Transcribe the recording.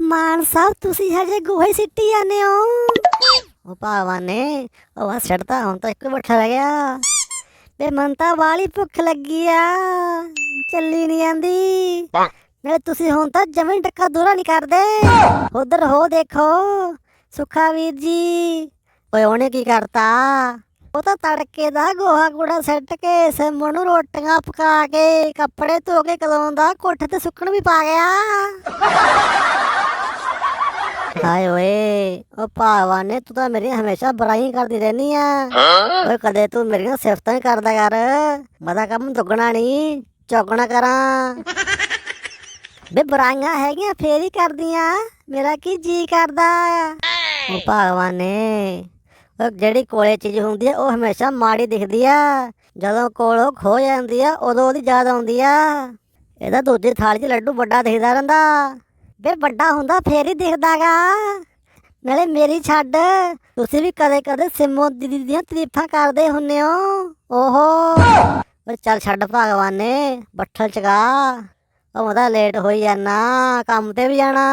ਮਾਨ ਸਾਹਿਬ, ਤੁਸੀਂ ਹਜੇ ਗੋਹੇ ਸਿੱਟੀ ਜਾਂਦੇ ਹੋ? ਉਹ ਭਾਵਾਂ ਨੇ, ਉਹ ਛੜਦਾ ਹੁਣ ਤਾਂ ਇੱਕ ਬੱਠਾ ਰਹਿ ਗਿਆ। ਤੇ ਮਨ ਤਾਂ ਵਾਲੀ ਭੁੱਖ ਲੱਗੀ ਆ। ਚੱਲੀ ਨਹੀਂ ਆਂਦੀ ਨਾਲੇ ਤੁਸੀਂ ਹੁਣ ਤਾਂ ਜਮੀਨ ਟੱਕਾ ਦੂਰਾ ਨਹੀਂ ਕਰਦੇ। ਉਧਰ ਹੋ ਦੇਖੋ, ਸੁਖਾ ਵੀਰ ਜੀ। ਓਏ, ਉਹਨੇ ਕੀ ਕਰਤਾ? ਉਹ ਤਾਂ ਤੜਕੇ ਦਾ ਗੋਹਾ ਕੂੜਾ ਸੱਟ ਕੇ ਸਿਮ ਨੂੰ ਰੋਟੀਆਂ ਪਕਾ ਕੇ, ਕੱਪੜੇ ਧੋ ਕੇ ਕਦੋਂ ਦਾ ਕੋਠੇ ਤੇ ਸੁੱਕਣ ਵੀ ਪਾ ਗਿਆ। ਹਾਏ ਓਏ ਉਹ ਭਾਵਾ ਨੇ ਤੂੰ ਤਾਂ ਮੇਰੀ ਹਮੇਸ਼ਾ ਬੁਰਾਈ ਕਰਦੀ ਰਹਿਨੀ ਆ। ਓਏ ਕਦੇ ਤੂੰ ਮੇਰੀਆਂ ਸਿਫਤਾਂ ਹੀ ਕਰਦਾ ਕਰ। ਮਦਾ ਕੰਮ ਦੁੱਗਣਾ ਨਹੀਂ ਚੌਗਣਾ ਕਰਾਂ। ਬੇ ਬੁਰਾਈਆਂ ਹੈਗੀਆਂ ਫੇਰ ਹੀ ਕਰਦੀਆਂ। ਮੇਰਾ ਕੀ ਜੀ ਕਰਦਾ? ਉਹ ਭਗਵਾਨ ਨੇ ਉਹ ਜਿਹੜੀ ਕੋਲੇ ਚੀਜ਼ ਹੁੰਦੀ ਆ ਉਹ ਹਮੇਸ਼ਾ ਮਾੜੀ ਦਿਖਦੀ ਆ। ਜਦੋਂ ਕੋਲੋਂ ਖੋ ਜਾਂਦੀ ਆ ਉਦੋਂ ਉਹਦੀ ਯਾਦ ਆਉਂਦੀ ਆ। ਇਹਦਾ ਦੂਜੀ ਥਾਲੀ 'ਚ ਲੱਡੂ ਵੱਡਾ ਦਿਖਦਾ ਰਹਿੰਦਾ। ਬੇ ਵੱਡਾ ਹੁੰਦਾ ਫੇਰ ਹੀ ਦਿਖਦਾਗਾ। ਨਾਲੇ ਮੇਰੀ ਛੱਡ, ਤੁਸੀਂ ਵੀ ਕਦੇ ਕਦੇ ਸਿਮੋ ਦੀਦੀ ਦੀਆਂ ਤਾਰੀਫਾਂ ਕਰਦੇ ਹੁੰਨੇ ਹੋ। ਓਹੋ। ਓਏ ਚੱਲ ਛੱਡ ਭਗਵਾਨ ਨੇ, ਬੱਠਲ ਚਗਾ ਉਹ ਮਦਾ ਲੇਟ ਹੋਈ ਜਾਣਾ ਕੰਮ ਤੇ ਵੀ ਜਾਣਾ।